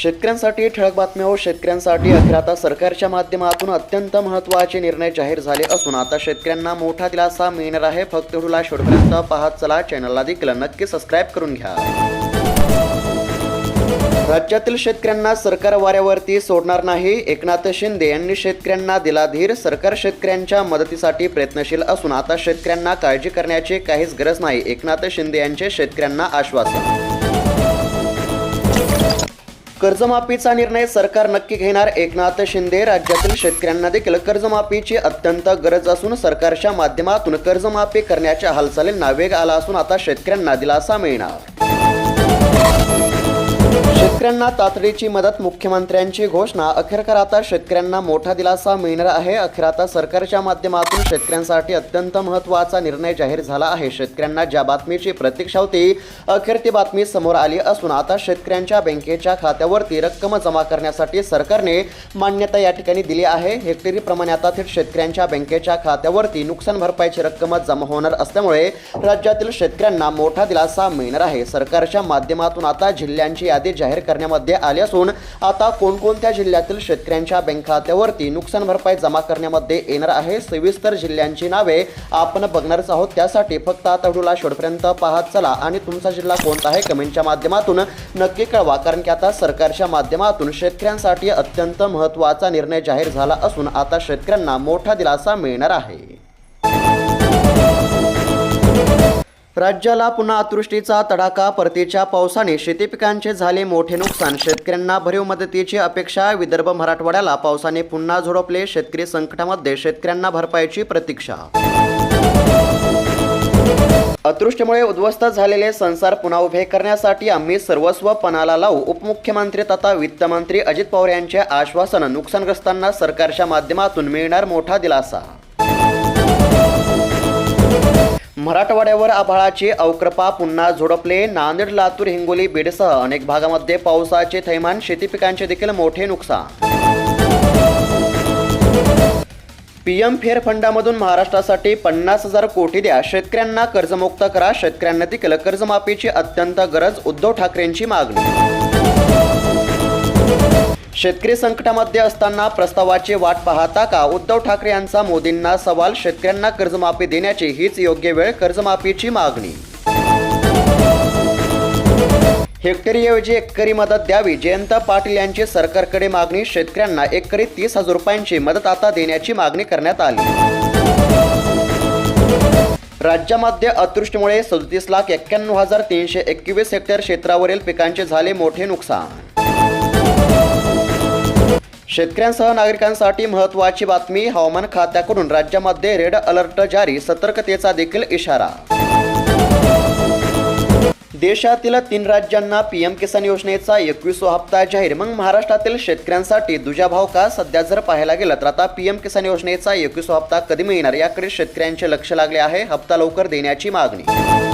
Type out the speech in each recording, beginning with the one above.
शेतकऱ्यांसाठी ठळक बातम्या व शेतकऱ्यांसाठी अखेर आता सरकारच्या माध्यमातून अत्यंत महत्त्वाचे निर्णय जाहीर झाले असून आता शेतकऱ्यांना मोठा दिलासा मिळणार आहे. फक्त व्हिडिओला शेवटपर्यंत पाहत चला. चॅनलला देखील नक्की सबस्क्राईब करून घ्या. राज्यातील शेतकऱ्यांना सरकार वाऱ्यावरती सोडणार नाही. एकनाथ शिंदे यांनी शेतकऱ्यांना दिला धीर. सरकार शेतकऱ्यांच्या मदतीसाठी प्रयत्नशील असून आता शेतकऱ्यांना काळजी करण्याची काहीच गरज नाही. एकनाथ शिंदे यांचे शेतकऱ्यांना आश्वासन. कर्जमाफीचा निर्णय सरकार नक्की घेणार? एकनाथ शिंदे राज्यातील शेतकऱ्यांना देखील कर्जमाफीची अत्यंत गरज असून सरकारच्या माध्यमातून कर्जमाफी करण्याच्या हालचालींना वेग आला असून आता शेतकऱ्यांना दिलासा मिळणार. शेतकऱ्यांना तातडीची मदत मुख्यमंत्र्यांची घोषणा. अखेरकर आता शेतकऱ्यांना मोठा दिलासा मिळणार आहे. अखेर आता सरकारच्या माध्यमातून शेतकऱ्यांसाठी अत्यंत महत्त्वाचा निर्णय जाहीर झाला आहे. शेतकऱ्यांना ज्या बातमीची प्रतीक्षा होती अखेर ती बातमी समोर आली असून आता शेतकऱ्यांच्या बँकेच्या खात्यावरती रक्कम जमा करण्यासाठी सरकारने मान्यता या ठिकाणी दिली आहे. हेक्टरीप्रमाणे आता थेट शेतकऱ्यांच्या बँकेच्या खात्यावरती नुकसान भरपाईची रक्कम जमा होणार असल्यामुळे राज्यातील शेतकऱ्यांना मोठा दिलासा मिळणार आहे. सरकारच्या माध्यमातून आता जिल्ह्यांची यादी जाहीर करण्यामध्ये आली असून आता कोणकोणत्या जिल्ह्यातील शेतकऱ्यांच्या बँक खात्यावरती नुकसान भरपाई जमा करण्यामध्ये येणार आहे सविस्तर जिल्ह्यांची नावे आपण बघणारच आहोत. त्यासाठी फक्त आता व्हिडिओला शेवटपर्यंत पाहत चला आणि तुमचा जिल्हा कोणता आहे कमेंटच्या माध्यमातून नक्की कळवा कारण की आता सरकारच्या माध्यमातून शेतकऱ्यांसाठी अत्यंत महत्त्वाचा निर्णय जाहीर झाला असून आता शेतकऱ्यांना मोठा दिलासा मिळणार आहे. राज्याला पुन्हा अतृष्टीचा तडाखा परतीच्या पावसाने शेती पिकांचे झाले मोठे नुकसान. शेतकऱ्यांना भरीव मदतीची अपेक्षा विदर्भ मराठवाड्याला पावसाने पुन्हा झोडपले शेतकरी संकटामध्ये शेतकऱ्यांना भरपाईची प्रतीक्षा. अतृष्टीमुळे उद्ध्वस्त झालेले संसार पुन्हा उभे करण्यासाठी आम्ही सर्वस्व पणाला लावू उपमुख्यमंत्री तथा वित्तमंत्री अजित पवार यांचे आश्वासन नुकसानग्रस्तांना सरकारच्या माध्यमातून मिळणार मोठा दिलासा. मराठवाड्यावर आभाळाची अवकृपा पुन्हा झोडपले. नांदेड लातूर हिंगोली बीडसह अनेक भागामध्ये पावसाचे थैमान शेती पिकांचे देखील मोठे नुकसान. पीएम फेअर फंडामधून महाराष्ट्रासाठी पन्नास हजार कोटी द्या. शेतकऱ्यांना कर्जमुक्त करा. शेतकऱ्यांना देखील कर्जमाफीची अत्यंत गरज उद्धव ठाकरेंची मागणी. शेतकरी संकटामध्ये असताना प्रस्तावाची वाट पाहता का? उद्धव ठाकरे यांचा मोदींना सवाल शेतकऱ्यांना कर्जमाफी देण्याची हीच योग्य वेळ कर्जमाफीची मागणी. हेक्टरीऐवजी एकरी मदत द्यावी जयंत पाटील यांची सरकारकडे मागणी शेतकऱ्यांना एकरी तीस हजार रुपयांची मदत आता देण्याची मागणी करण्यात आली. राज्यामध्ये अतृष्टीमुळे सदतीस लाख एक्क्याण्णव हजार तीनशे एकवीस हेक्टर क्षेत्रावरील पिकांचे झाले मोठे नुकसान. शेतकऱ्यांसह नागरिकांसाठी महत्त्वाची बातमी हवामान खात्याकडून राज्यामध्ये रेड अलर्ट जारी सतर्कतेचा देखील इशारा. देशातील तीन राज्यांना पीएम किसान योजनेचा एकवीसवा हप्ता जाहीर. मग महाराष्ट्रातील शेतकऱ्यांसाठी दुजाभाव का? सध्या जर पाहायला गेलं तर आता पीएम किसान योजनेचा एकवीसवा हप्ता कधी मिळणार? याकडे शेतकऱ्यांचे लक्ष लागले आहे. हप्ता लवकर देण्याची मागणी.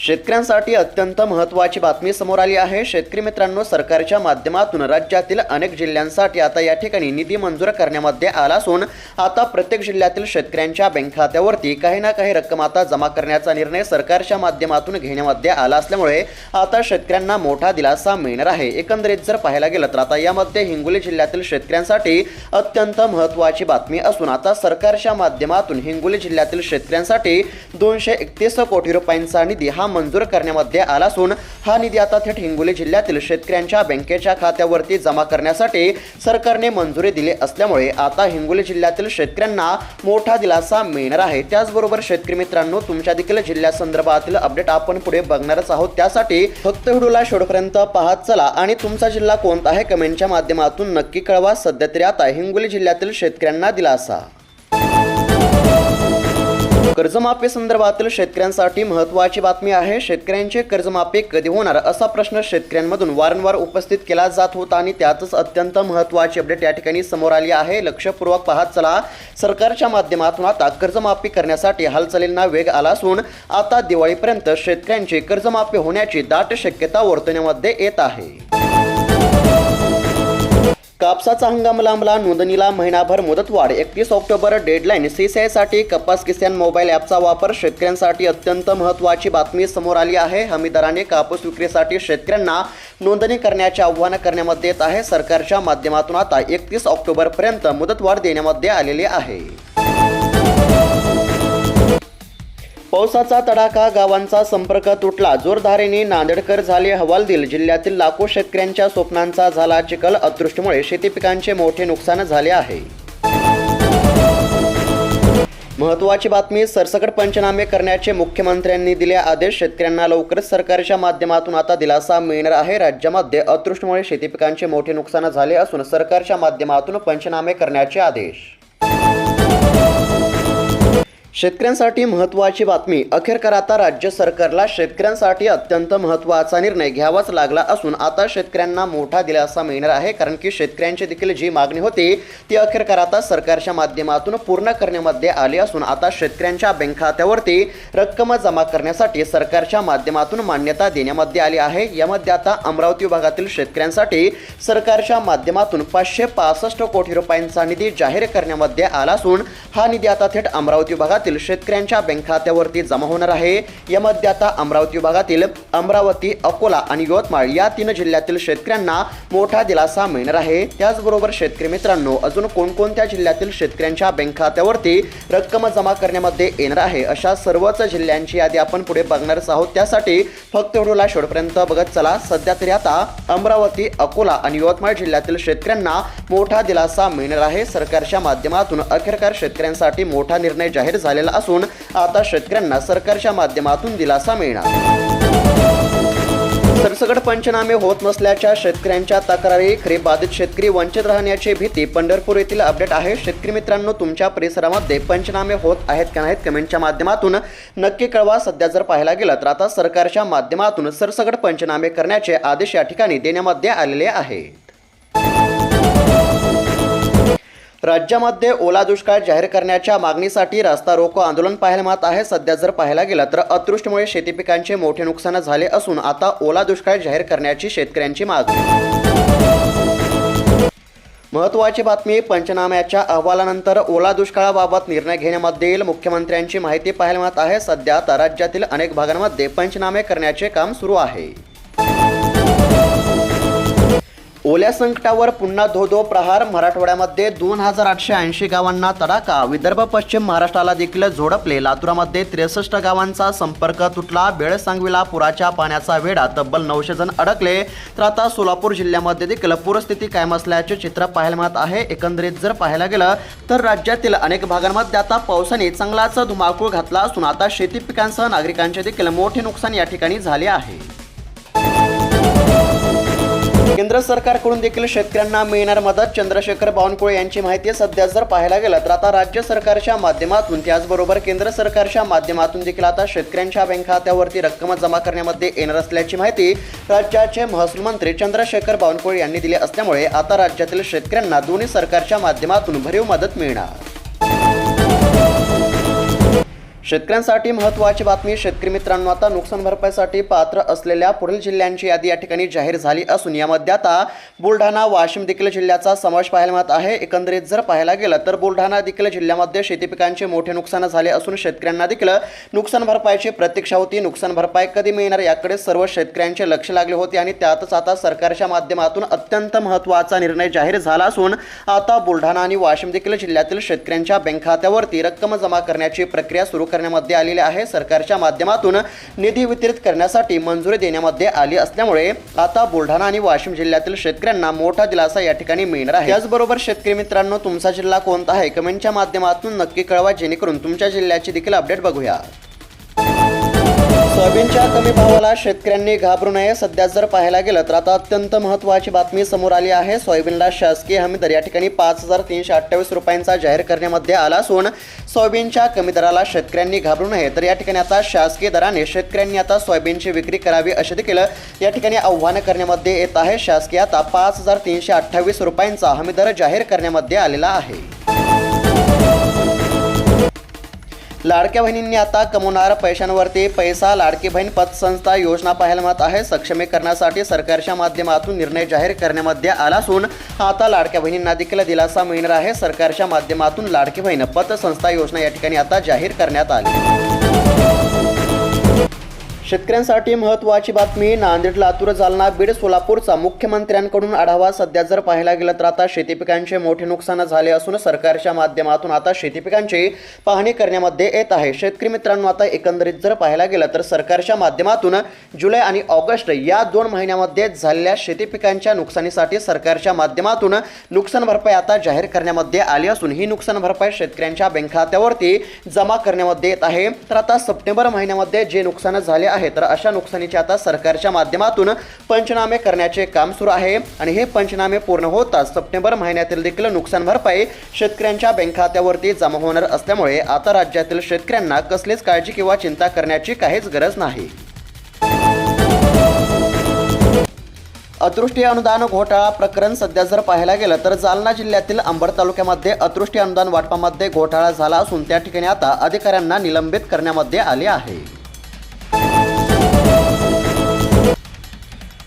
शेतकऱ्यांसाठी अत्यंत महत्त्वाची बातमी समोर आली आहे. शेतकरी मित्रांनो सरकारच्या माध्यमातून राज्यातील अनेक जिल्ह्यांसाठी आता या ठिकाणी निधी मंजूर करण्यामध्ये आला असून आता प्रत्येक जिल्ह्यातील शेतकऱ्यांच्या बँक खात्यावरती काही ना काही रक्कम आता जमा करण्याचा निर्णय सरकारच्या माध्यमातून घेण्यामध्ये आला असल्यामुळे आता शेतकऱ्यांना मोठा दिलासा मिळणार आहे. एकंदरीत जर पाहायला गेलं तर आता यामध्ये हिंगोली जिल्ह्यातील शेतकऱ्यांसाठी अत्यंत महत्त्वाची बातमी असून आता सरकारच्या माध्यमातून हिंगोली जिल्ह्यातील शेतकऱ्यांसाठी दोनशे एकतीस कोटी रुपयांचा निधी हा मंजूर करण्यामध्ये आला असून हा निधी आता थेट हिंगोली जिल्ह्यातील शेतकऱ्यांच्या बँकेच्या खात्यावरती जमा करण्यासाठी सरकारने मंजुरी दिली असल्यामुळे आता हिंगोली जिल्ह्यातील शेतकऱ्यांना मोठा दिलासा मिळणार आहे. त्याचबरोबर शेतकरी मित्रांनो तुमच्या देखील जिल्ह्यासंदर्भातील अपडेट आपण पुढे बघणारच आहोत. त्यासाठी फक्त व्हिडिओला शेवटपर्यंत पाहत चला आणि तुमचा जिल्हा कोणता आहे? कमेंटच्या माध्यमातून नक्की कळवा. सध्या तरी आता हिंगोली जिल्ह्यातील शेतकऱ्यांना दिलासा. कर्जमाफी संदर्भातील शेतकऱ्यांसाठी महत्त्वाची बातमी आहे. शेतकऱ्यांचे कर्जमाफी कधी होणार? असा प्रश्न शेतकऱ्यांमधून वारंवार उपस्थित केला जात होता आणि त्यातच अत्यंत महत्त्वाची अपडेट या ठिकाणी समोर आली आहे. लक्षपूर्वक पाहत चला. सरकारच्या माध्यमातून आता कर्जमाफी करण्यासाठी हालचालींना वेग आला असून आता दिवाळीपर्यंत शेतकऱ्यांची कर्जमाफी होण्याची दाट शक्यता वर्तवण्यामध्ये येत आहे. कापसाचा हंगाम लांबला नोंदणीला महिनाभर मुदतवाढ एकतीस ऑक्टोबर डेडलाईन सीसीआयसाठी कपास किसान मोबाईल ॲपचा वापर शेतकऱ्यांसाठी अत्यंत महत्त्वाची बातमी समोर आली आहे. हमी दराने कापूस विक्रीसाठी शेतकऱ्यांना नोंदणी करण्याचे आव्हान करण्यामध्ये येत आहे. सरकारच्या माध्यमातून आता एकतीस ऑक्टोबरपर्यंत मुदतवाढ देण्यामध्ये आलेली आहे. पावसाचा तडाखा गावांचा संपर्क तुटला. जोरधारेने नांदेडकर झाले हवालदिल. जिल्ह्यातील लाखो शेतकऱ्यांच्या स्वप्नांचा झाला चिखल. अतृष्टीमुळे शेती पिकांचे मोठे नुकसान झाले आहे. महत्त्वाची बातमी सरसकट पंचनामे करण्याचे मुख्यमंत्र्यांनी दिले आदेश. शेतकऱ्यांना लवकरच सरकारच्या माध्यमातून आता दिलासा मिळणार आहे. राज्यामध्ये अतृष्टीमुळे शेती पिकांचे मोठे नुकसान झाले असून सरकारच्या माध्यमातून पंचनामे करण्याचे आदेश. शेतकऱ्यांसाठी महत्त्वाची बातमी. अखेरकर आता राज्य सरकारला शेतकऱ्यांसाठी अत्यंत महत्त्वाचा निर्णय घ्यावाच लागला असून आता शेतकऱ्यांना मोठा दिलासा मिळणार आहे. कारण की शेतकऱ्यांची देखील जी मागणी होती ती अखेरकर आता सरकारच्या माध्यमातून पूर्ण करण्यामध्ये आली असून आता शेतकऱ्यांच्या बँक खात्यावरती रक्कम जमा करण्यासाठी सरकारच्या माध्यमातून मान्यता देण्यामध्ये आली आहे. यामध्ये आता अमरावती विभागातील शेतकऱ्यांसाठी सरकारच्या माध्यमातून पाचशे पासष्ट कोटी रुपयांचा निधी जाहीर करण्यामध्ये आला असून हा निधी आता थेट अमरावती विभागातील शेतकऱ्यांच्या बँक खात्यावरती जमा होणार आहे. यामध्ये आता अमरावती विभागातील अमरावती अकोला आणि यवतमाळ या तीन जिल्ह्यातील शेतकऱ्यांना मोठा दिलासा मिळणार आहे. त्याचबरोबर शेतकरी मित्रांनो अजून कोणकोणत्या जिल्ह्यातील शेतकऱ्यांच्या बँक खात्यावरती रक्कम जमा करण्यामध्ये येणार आहे? अशा सर्वच जिल्ह्यांची यादी आपण पुढे बघणारच आहोत. त्यासाठी फक्त व्हिडिओला शेवटपर्यंत बघत चला. सध्या तरी आता अमरावती अकोला आणि यवतमाळ जिल्ह्यातील शेतकऱ्यांना मोठा दिलासा मिळणार आहे. सरकारच्या माध्यमातून अखेरकार शेतकऱ्यांसाठी मोठा निर्णय जाहीर झाला. आलेला असून आता शेतकऱ्यांना सरकारच्या माध्यमातून दिलासा मिळणार. सरसकट पंचनामे होत नसल्याच्या शेतकऱ्यांच्या तक्रारी खरे बाधित शेतकरी वंचित राहण्याची भीती पंढरपूर येथील अपडेट आहे. शेतकरी मित्रांनो तुमच्या परिसरामध्ये पंचनामे होत आहेत का नाहीत कमेंटच्या माध्यमातून नक्की कळवा. सध्या जर पाहायला गेलं तर आता सरकारच्या माध्यमातून सरसकट पंचनामे करण्याचे आदेश या ठिकाणी देण्यामध्ये आलेले आहेत राज्यामध्ये ओला दुष्काळ जाहीर करण्याच्या मागणीसाठी रास्ता रोको आंदोलन पाहायला मात आहे. सध्या जर पाहायला गेलं तर अतृष्टीमुळे शेती पिकांचे मोठे नुकसान झाले असून आता ओला दुष्काळ जाहीर करण्याची शेतकऱ्यांची मागणी. महत्त्वाची बातमी पंचनाम्याच्या अहवालानंतर ओला दुष्काळाबाबत निर्णय घेण्यामध्ये येईल मुख्यमंत्र्यांची माहिती पाहायला मिळत आहे. सध्या आता राज्यातील अनेक भागांमध्ये पंचनामे करण्याचे काम सुरू आहे. ओल्या संकटावर पुन्हा धो धो प्रहार मराठवाड्यामध्ये दोन हजार आठशे ऐंशी गावांना तडाखा विदर्भ पश्चिम महाराष्ट्राला देखील झोडपले. लातूरामध्ये त्रेसष्ट गावांचा संपर्क तुटला. बेळसांगवीला पुराच्या पाण्याचा वेढा तब्बल नऊशे जण अडकले. तर आता सोलापूर जिल्ह्यामध्ये देखील पूरस्थिती कायम असल्याचे चित्र पाहायला मिळत आहे. एकंदरीत जर पाहायला गेलं तर राज्यातील अनेक भागांमध्ये आता पावसाने चांगलाच धुमाकूळ घातला असून आता शेती पिकांसह नागरिकांचे देखील मोठे नुकसान या ठिकाणी झाले आहे. केंद्र सरकारकडून देखील शेतकऱ्यांना मिळणार मदत चंद्रशेखर बावनकुळे यांची माहिती सध्या जर पाहायला गेलं तर आता राज्य सरकारच्या माध्यमातून त्याचबरोबर केंद्र सरकारच्या माध्यमातून देखील आता शेतकऱ्यांच्या बँक खात्यावरती रक्कम जमा करण्यामध्ये येणार असल्याची माहिती राज्याचे महसूल मंत्री चंद्रशेखर बावनकुळे यांनी दिली असल्यामुळे आता राज्यातील शेतकऱ्यांना दोन्ही सरकारच्या माध्यमातून भरीव मदत मिळणार. शेतकऱ्यांसाठी महत्त्वाची बातमी शेतकरी मित्रांनो आता नुकसान भरपाईसाठी पात्र असलेल्या पुढील जिल्ह्यांची यादी या ठिकाणी जाहीर झाली असून यामध्ये आता बुलढाणा वाशिम देखील जिल्ह्याचा समावेश पाहायला मिळत आहे. एकंदरीत जर पाहायला गेलं तर बुलढाणा देखील जिल्ह्यामध्ये शेती पिकांचे मोठे नुकसान झाले असून शेतकऱ्यांना देखील नुकसान भरपाईची प्रतीक्षा होती. नुकसान भरपाई कधी मिळणार याकडे सर्व शेतकऱ्यांचे लक्ष लागले होते आणि त्यातच आता सरकारच्या माध्यमातून अत्यंत महत्त्वाचा निर्णय जाहीर झाला असून आता बुलढाणा आणि वाशिम देखील जिल्ह्यातील शेतकऱ्यांच्या बँक खात्यावरती रक्कम जमा करण्याची प्रक्रिया सुरू करण्यामध्ये आलेले आहे. सरकारच्या माध्यमातून निधी वितरित करण्यासाठी मंजुरी देण्यामध्ये आली असल्यामुळे आता बुलढाणा आणि वाशिम जिल्ह्यातील शेतकऱ्यांना मोठा दिलासा या ठिकाणी मिळणार आहे. त्याचबरोबर शेतकरी मित्रांनो तुमचा जिल्हा कोणता आहे? कमेंटच्या माध्यमातून नक्की कळवा जेणेकरून तुमच्या जिल्ह्याची देखील अपडेट बघूया. सोयाबीनच्या कमी भावाला शेतकऱ्यांनी घाबरू नये. सध्या जर पाहायला गेलं तर आता अत्यंत महत्त्वाची बातमी समोर आली आहे. सोयाबीनला शासकीय हमी दर या ठिकाणी पाच हजार तीनशे अठ्ठावीस रुपयांचा जाहीर करण्यामध्ये आला असून सोयाबीनच्या कमी दराला शेतकऱ्यांनी घाबरू नये. तर या ठिकाणी आता शासकीय दराने शेतकऱ्यांनी आता सोयाबीनची विक्री करावी असे देखील या ठिकाणी आव्हान करण्यामध्ये येत आहे. शासकीय आता पाच हजार तीनशे अठ्ठावीस रुपयांचा हमी दर जाहीर करण्यामध्ये आलेला आहे. लाडक्या बहिणींनी आता कमवणार पैशांवरती पैसा लाडकी बहीण पतसंस्था योजना पाहायला मिळत आहे. सक्षमीकरणासाठी सरकारच्या माध्यमातून निर्णय जाहीर करण्यामध्ये आला असून आता लाडक्या बहिणींना देखील दिलासा मिळणार आहे. सरकारच्या माध्यमातून लाडकी बहीण पतसंस्था योजना या ठिकाणी आता जाहीर करण्यात आली. शेतकऱ्यांसाठी महत्त्वाची बातमी नांदेड लातूर जालना बीड सोलापूरचा मुख्यमंत्र्यांकडून आढावा सध्या जर पाहायला गेलं तर आता शेती पिकांचे मोठे नुकसान झाले असून सरकारच्या माध्यमातून आता शेती पिकांची पाहणी करण्यामध्ये येत आहे. शेतकरी मित्रांनो आता एकंदरीत जर पाहायला गेलं तर सरकारच्या माध्यमातून जुलै आणि ऑगस्ट या दोन महिन्यामध्ये झालेल्या शेती पिकांच्या नुकसानीसाठी सरकारच्या माध्यमातून नुकसान भरपाई आता जाहीर करण्यामध्ये आली असून ही नुकसान भरपाई शेतकऱ्यांच्या बँक खात्यावरती जमा करण्यामध्ये येत आहे. तर आता सप्टेंबर महिन्यामध्ये जे नुकसान झाले आहे तर अशा नुकसानीचे आता सरकारच्या माध्यमातून पंचनामे करण्याचे काम सुरू आहे आणि हे पंचनामे पूर्ण होताच सप्टेंबर महिन्यातील देखील नुकसान भरपाई शेतकऱ्यांच्या बँक खात्यावरती जमा होणार असल्यामुळे आता राज्यातील शेतकऱ्यांना कसलीच काळजी किंवा चिंता करण्याची काहीच गरज नाही. अतृष्टी अनुदान घोटाळा प्रकरण सध्या जर पाहायला गेलं तर जालना जिल्ह्यातील अंबड तालुक्यामध्ये अतृष्टी अनुदान वाटपामध्ये घोटाळा झाला असून त्या ठिकाणी आता अधिकाऱ्यांना निलंबित करण्यामध्ये आले आहे.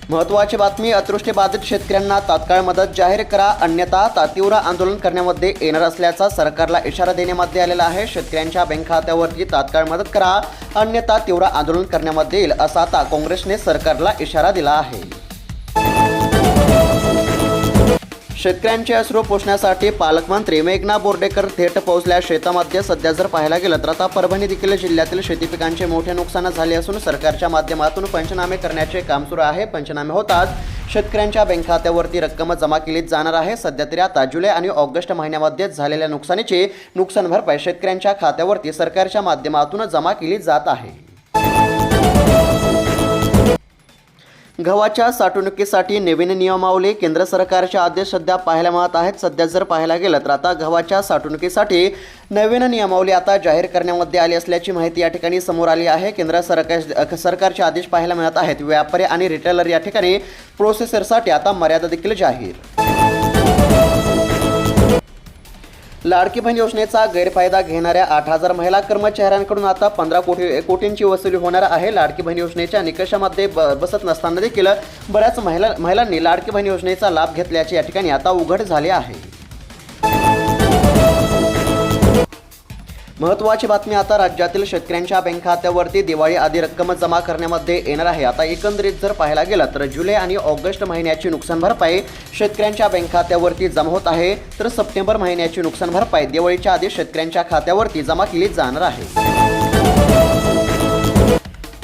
महत्त्वाची बातमी अतृष्टी बाधित शेतकऱ्यांना तात्काळ मदत जाहीर करा अन्यथा ता- तीव्र आंदोलन करण्यामध्ये येणार असल्याचा सरकारला इशारा देण्यामध्ये आलेला आहे. शेतकऱ्यांच्या बँक खात्यावरती तात्काळ मदत करा अन्यथा तीव्र आंदोलन करण्यामध्ये येईल असा आता काँग्रेसने सरकारला इशारा दिला आहे. शेतकऱ्यांचे अश्रू पोषण्यासाठी पालकमंत्री मेघना बोर्डेकर थेट पोहोचल्या. शेतामध्ये सध्या जर पाहायला गेलं तर आता परभणी देखील जिल्ह्यातील शेती पिकांचे मोठे नुकसान झाले असून सरकारच्या माध्यमातून पंचनामे करण्याचे काम सुरू आहे. पंचनामे होताच शेतकऱ्यांच्या बँक खात्यावरती रक्कम जमा केली जाणार आहे. सध्या तरी आता जुलै आणि ऑगस्ट महिन्यामध्ये झालेल्या नुकसानीची नुकसान भरपाई शेतकऱ्यांच्या खात्यावरती सरकारच्या माध्यमातून जमा केली जात आहे. गव्हाच्या साठवणुकीसाठी नवीन नियमावली केंद्र सरकारचे आदेश सध्या पाहायला मिळत आहेत. सध्या जर पाहायला गेलं तर आता गव्हाच्या साठवणुकीसाठी नवीन नियमावली आता जाहीर करण्यामध्ये आली असल्याची माहिती या ठिकाणी समोर आली आहे. केंद्र सरकार सरकारचे आदेश पाहायला मिळत आहेत. व्यापारी आणि रिटेलर या ठिकाणी प्रोसेसरसाठी आता मर्यादा देखील जाहीर. लाडकी बहीण योजनेचा गैरफायदा घेणाऱ्या आठ हजार महिला कर्मचाऱ्यांकडून आता पंधरा कोटी कोटींची वसुली होणार आहे. लाडकी बहीण योजनेच्या निकषामध्ये ब बसत नसताना देखील बऱ्याच महिला महिलांनी लाडकी बहीण योजनेचा लाभ घेतल्याचे या ठिकाणी आता उघड झाले आहे. महत्त्वाची बातमी आता राज्यातील शेतकऱ्यांच्या बँक खात्यावरती दिवाळी आधी रक्कम जमा करण्यामध्ये येणार आहे. आता एकंदरीत जर पाहायला गेलं तर जुलै आणि ऑगस्ट महिन्याची नुकसान भरपाई शेतकऱ्यांच्या बँक खात्यावरती जमा होत आहे. तर सप्टेंबर महिन्याची नुकसान भरपाई दिवाळीच्या आधी शेतकऱ्यांच्या खात्यावरती जमा केली जाणार आहे.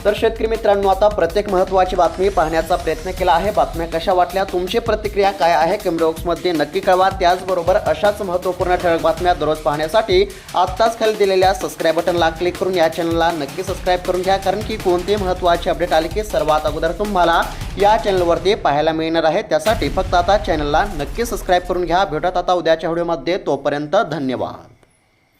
तर शेतकरी मित्रांनो आता प्रत्येक महत्त्वाची बातमी पाहण्याचा प्रयत्न केला आहे. बातम्या कशा वाटल्या तुमची प्रतिक्रिया काय आहे कमेंटबॉक्समध्ये नक्की कळवा. त्याचबरोबर अशाच महत्त्वपूर्ण ठळक बातम्या दररोज पाहण्यासाठी आत्ताच खाली दिलेल्या सबस्क्राईब बटनला क्लिक करून या चॅनलला नक्की सबस्क्राईब करून घ्या. कारण की कोणतेही महत्त्वाचे अपडेट आले की सर्वात अगोदर तुम्हाला या चॅनलवरती पाहायला मिळणार आहे. त्यासाठी फक्त आता चॅनलला नक्की सबस्क्राईब करून घ्या. भेटत आता उद्याच्या व्हिडिओमध्ये तोपर्यंत धन्यवाद.